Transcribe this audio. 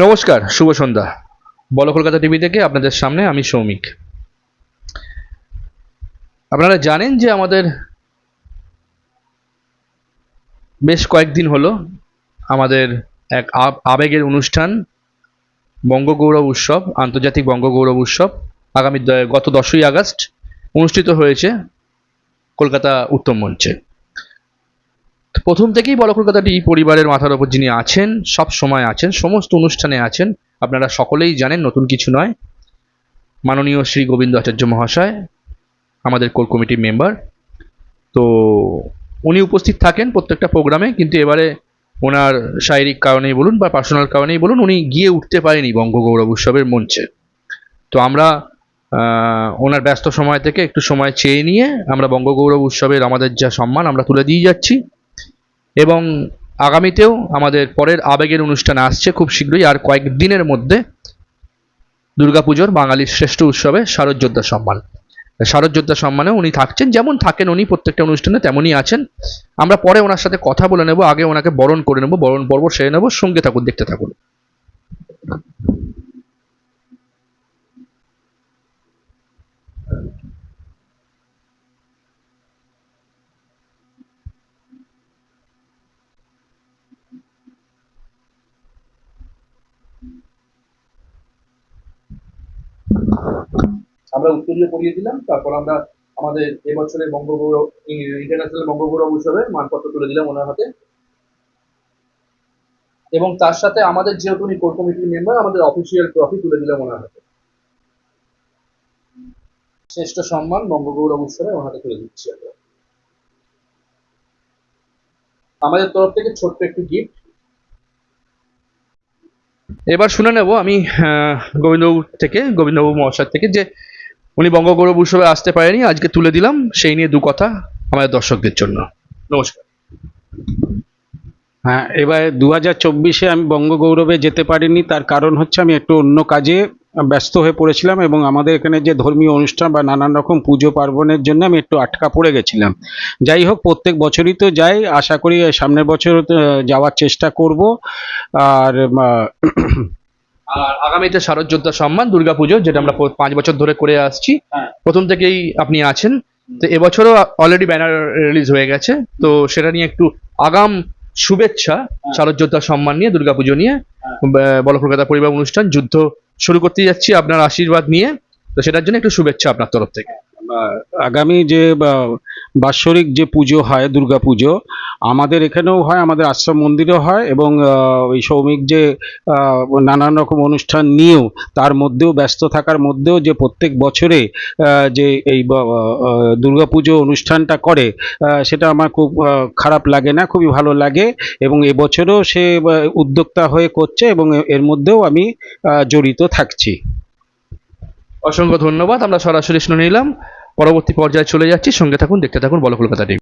নমস্কার, শুভ সন্ধ্যা। বলো কলকাতা টিভি থেকে আপনাদের সামনে আমি সৌমিক। আপনারা জানেন যে আমাদের বেশ কয়েকদিন হলো আমাদের এক আব- আবেগের অনুষ্ঠান, বঙ্গগৌরব উৎসব, আন্তর্জাতিক বঙ্গগৌরব উৎসব, আগামী গত দশই আগস্ট অনুষ্ঠিত হয়েছে কলকাতা উত্তম মঞ্চে। প্রথম থেকেই বড় কলকাতাটি পরিবারের মাথার ওপর যিনি আছেন, সব সময় আছেন, সমস্ত অনুষ্ঠানে আছেন, আপনারা সকলেই জানেন নতুন কিছু নয়। মাননীয় শ্রী গোবিন্দ আচার্য মহাশয়, আমাদের কোর কমিটির মেম্বার। তো উনি উপস্থিত থাকেন প্রত্যেকটা প্রোগ্রামে, কিন্তু এবারে ওনার শারীরিক কারণেই বলুন বা পার্সোনাল কারণেই বলুন, উনি গিয়ে উঠতে পারেনি বঙ্গগৌরব উৎসবের মঞ্চে। তো আমরা ওনার ব্যস্ত সময় থেকে একটু সময় চেয়ে নিয়ে আমরা বঙ্গগৌরব উৎসবের আমাদের যা সম্মান আমরা তুলে দিয়ে যাচ্ছি। এবং আগামীতেও আমাদের পরের আবেগের অনুষ্ঠান আসছে খুব শীঘ্রই, আর কয়েকদিনের মধ্যে দুর্গাপুজোর বাঙালির শ্রেষ্ঠ উৎসবে শারদযোদ্ধা সম্মান। শারদযোদ্ধা সম্মানে উনি থাকছেন, যেমন থাকেন উনি প্রত্যেকটা অনুষ্ঠানে, তেমনই আছেন। আমরা পরে ওনার সাথে কথা বলে নেব, আগে ওনাকে বরণ করে নেব, বরণ পর্ব সেরে নেব, সঙ্গে থাকুন, দেখতে থাকুন। আমরা উত্তরীয় পড়িয়ে দিলাম, তারপর আমরা আমাদের এবছরের বঙ্গগৌরব ইন্টারন্যাশনাল বঙ্গগৌরব উৎসবে মানপত্র তুলে দিলাম ওনার হাতে। এবং তার সাথে আমাদের যেহেতু উনি কোর কমিটির মেম্বার আমাদের অফিসিয়াল ট্রফি তুলে দিলাম ওনার হাতে। শ্রেষ্ঠ সম্মান বঙ্গগৌরব উৎসবে ওনার হাতে তুলে দিচ্ছি আমাদের তরফ থেকে ছোট্ট একটু গিফট এবার শুনে নেব আমি গোবিন্দবাবু থেকে, গোবিন্দবাবু মহাশয় থেকে যে উনি বঙ্গগৌরব উৎসবে আসতে পারেনি, আজকে তুলে দিলাম, সেই নিয়ে দু কথা আমাদের দর্শকদের জন্য। নমস্কার। হ্যাঁ এবার দু হাজার চব্বিশে আমি বঙ্গগৌরবে যেতে পারিনি, তার কারণ হচ্ছে আমি একটু অন্য কাজে ব্যস্ত হয়ে পড়েছিলাম এবং আমাদের এখানে যে ধর্মীয় অনুষ্ঠান বা নানান রকম পুজো পার্বণের জন্য আমি একটু আটকা পড়ে গেছিলাম। যাই হোক, প্রত্যেক বছরই তো যাই, আশা করি সামনের বছর যাওয়ার চেষ্টা করব। আর আর আগামীতে শারদযোদ্ধা সম্মান দুর্গাপুজো যেটা আমরা পাঁচ বছর ধরে করে আসছি। হ্যাঁ। প্রথম থেকেই আপনি আছেন। তো এবছরও অলরেডি ব্যানার রিলিজ হয়ে গেছে। তো সেটা নিয়ে একটু আগাম শুভেচ্ছা শারদযোদ্ধা সম্মান নিয়ে দুর্গাপুজো নিয়ে। ব- বল কলকাতা পরিবার অনুষ্ঠান যুদ্ধ শুরু করতে যাচ্ছি আপনার আশীর্বাদ নিয়ে। তো সেটার জন্য একটু শুভেচ্ছা আপনার তরফ থেকে। আগামী যে বাৎসরিক যে পুজো হয় দুর্গা পুজো আমাদের এখানেও হয়, আমাদের আশ্রম মন্দিরেও হয় এবং ওই সৌমিক যে নানান রকম অনুষ্ঠান নিয়েও তার মধ্যেও ব্যস্ত থাকার মধ্যেও যে প্রত্যেক বছরে যে এই দুর্গা পুজো অনুষ্ঠানটা করে সেটা আমার খুব খারাপ লাগে না, খুবই ভালো লাগে এবং এবছরও সে উদ্যোক্তা হয়ে করছে এবং এর মধ্যেও আমি জড়িত থাকছি। অসংখ্য ধন্যবাদ, আমরা সরাসরি শুনে নিলাম। পরবর্তী পর্যায়ে চলে যাচ্ছি। সঙ্গে থাকুন দেখতে থাকুন বলো কলকাতা টিভি